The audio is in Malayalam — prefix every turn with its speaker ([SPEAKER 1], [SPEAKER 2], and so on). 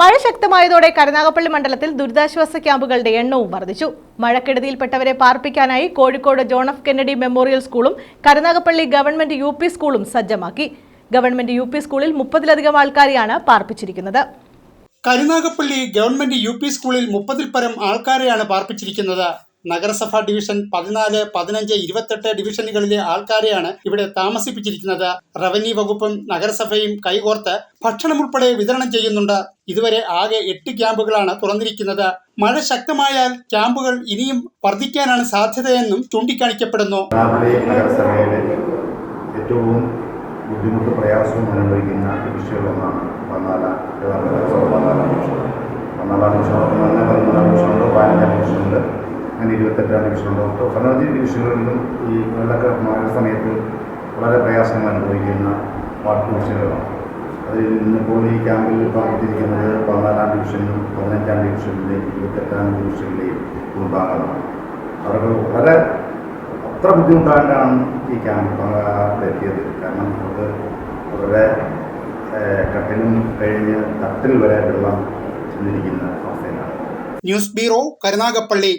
[SPEAKER 1] മഴ ശക്തമായതോടെ കരുനാഗപ്പള്ളി മണ്ഡലത്തിൽ ദുരിതാശ്വാസ ക്യാമ്പുകളുടെ എണ്ണവും വർദ്ധിച്ചു. മഴക്കെടുതിയിൽപ്പെട്ടവരെ പാർപ്പിക്കാനായി Kozhikode John F Kennedy memorial സ്കൂളും കരുനാഗപ്പള്ളി ഗവൺമെന്റ് യു സ്കൂളും സജ്ജമാക്കി. ഗവൺമെന്റ് യു സ്കൂളിൽ മുപ്പതിലധികം ആൾക്കാരെയാണ് പാർപ്പിച്ചിരിക്കുന്നത്.
[SPEAKER 2] കരുനാഗപ്പള്ളി ഗവൺമെന്റ് യു സ്കൂളിൽ മുപ്പതിൽ പരം ആൾക്കാരെയാണ് പാർപ്പിച്ചിരിക്കുന്നത്. നഗരസഭാ ഡിവിഷൻ പതിനാല് പതിനഞ്ച് ഇരുപത്തെട്ട് ഡിവിഷനുകളിലെ ആൾക്കാരെയാണ് ഇവിടെ താമസിപ്പിച്ചിരിക്കുന്നത്. റവന്യൂ വകുപ്പും നഗരസഭയും കൈകോർത്ത് ഭക്ഷണം ഉൾപ്പെടെ വിതരണം ചെയ്യുന്നുണ്ട്. ഇതുവരെ ആകെ എട്ട് ക്യാമ്പുകളാണ് തുറന്നിരിക്കുന്നത്. മഴ ശക്തമായാൽ ക്യാമ്പുകൾ ഇനിയും വർദ്ധിക്കാനാണ് സാധ്യതയെന്നും ചൂണ്ടിക്കാണിക്കപ്പെടുന്നു.
[SPEAKER 3] ഏറ്റവും ബുദ്ധിമുട്ട് പ്രയാസവും അനുഭവിക്കുന്ന ഡിവിഷനുകളൊന്നാണ് പന്നാല പന്നാല ഡിവിഷൻ. പന്നാല ഡിവിഷൻ പതിനാല് ഡിവിഷനുണ്ട്. ഇരുപത്തെട്ടാം അപ്പോൾ പതിനഞ്ച് ഡിവിഷനുകളിലും ഈ വെള്ളക്കാർ മഴ സമയത്ത് വളരെ പ്രയാസങ്ങൾ അനുഭവിക്കുന്ന വാർഡ് ഡിവിഷനുകളാണ് അതിൽ ഇന്നിപ്പോൾ ഈ ക്യാമ്പിൽ പങ്കെടുത്തിരിക്കുന്നത് പതിനാലാം ഡിവിഷനിലും പതിനഞ്ചാം ഡിവിഷനിലെയും ഇരുപത്തെട്ടാം ഡിവിഷനിലെയും കുടുംബാംഗങ്ങളാണ് അവർക്ക് വളരെ അത്ര ബുദ്ധിമുട്ടായിട്ടാണ് ഈ ക്യാമ്പ് പങ്കെത്തിയത് കാരണം അവർക്ക് അവരുടെ കട്ടിലും കഴിഞ്ഞ് തട്ടിൽ വരെ വെള്ളം ചെന്നിരിക്കുന്ന അവസ്ഥയിലാണ്.
[SPEAKER 2] News bureau Karunagappally.